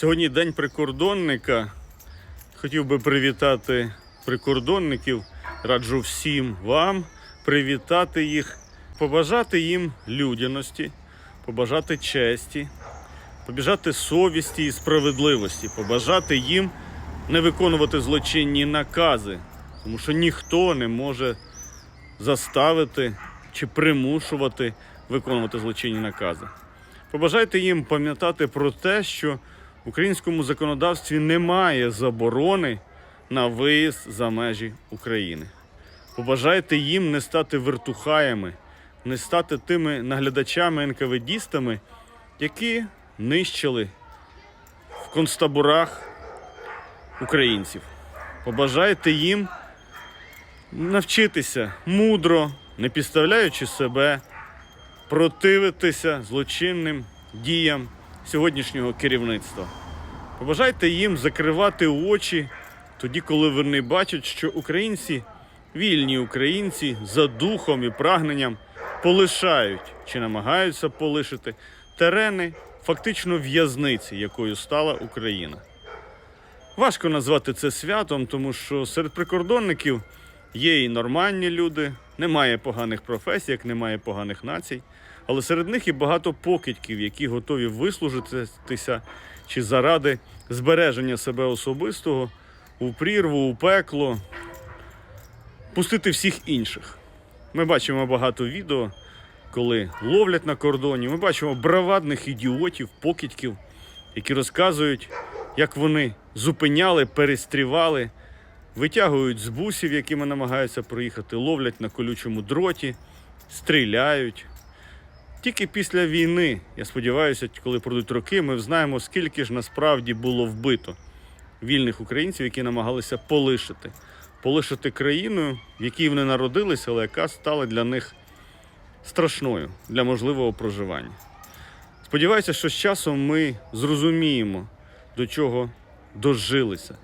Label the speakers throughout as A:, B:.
A: Сьогодні день прикордонника. Хотів би привітати прикордонників. Раджу всім вам привітати їх, побажати їм людяності, побажати честі, побажати совісті і справедливості, побажати їм не виконувати злочинні накази, тому що ніхто не може заставити чи примушувати виконувати злочинні накази. Побажайте їм пам'ятати про те, що в українському законодавстві немає заборони на виїзд за межі України. Побажайте їм не стати вертухаями, не стати тими наглядачами НКВДістами, які нищили в концтаборах українців. Побажайте їм навчитися мудро, не підставляючи себе, противитися злочинним діям сьогоднішнього керівництва. Побажайте їм закривати очі тоді, коли вони бачать, що українці, вільні українці, за духом і прагненням полишають чи намагаються полишити терени фактично в'язниці, якою стала Україна. Важко назвати це святом, тому що серед прикордонників є і нормальні люди, немає поганих професій, як немає поганих націй. Але серед них і багато покидьків, які готові вислужитися чи заради збереження себе особистого у прірву, у пекло, пустити всіх інших. Ми бачимо багато відео, коли ловлять на кордоні. Ми бачимо бравадних ідіотів, покидьків, які розказують, як вони зупиняли, перестрівали, витягують з бусів, якими намагаються проїхати, ловлять на колючому дроті, стріляють. Тільки після війни, я сподіваюся, коли пройдуть роки, ми знаємо, скільки ж насправді було вбито вільних українців, які намагалися полишити. Полишити країну, в якій вони народилися, але яка стала для них страшною для можливого проживання. Сподіваюся, що з часом ми зрозуміємо, до чого дожилися.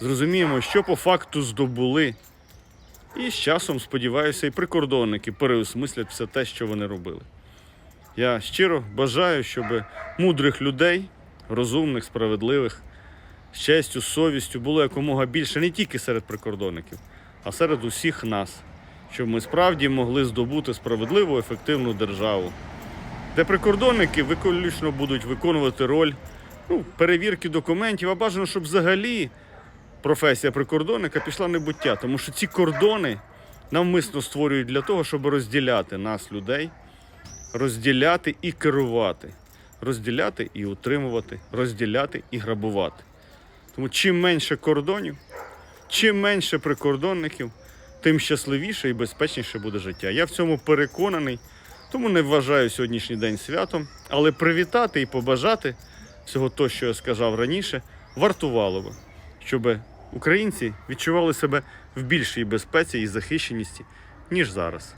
A: Зрозуміємо, що по факту здобули. І з часом, сподіваюся, і прикордонники переосмислять все те, що вони робили. Я щиро бажаю, щоб мудрих людей, розумних, справедливих, з честю, совістю було якомога більше не тільки серед прикордонників, а серед усіх нас, щоб ми справді могли здобути справедливу, ефективну державу, де прикордонники виключно будуть виконувати роль ну, перевірки документів, а бажано, щоб взагалі професія прикордонника пішла небуття, тому що ці кордони навмисно створюють для того, щоб розділяти нас, людей, розділяти і керувати, розділяти і утримувати, розділяти і грабувати. Тому чим менше кордонів, чим менше прикордонників, тим щасливіше і безпечніше буде життя. Я в цьому переконаний, тому не вважаю сьогоднішній день святом, але привітати і побажати всього того, що я сказав раніше, вартувало би, щоб українці відчували себе в більшій безпеці і захищеності, ніж зараз.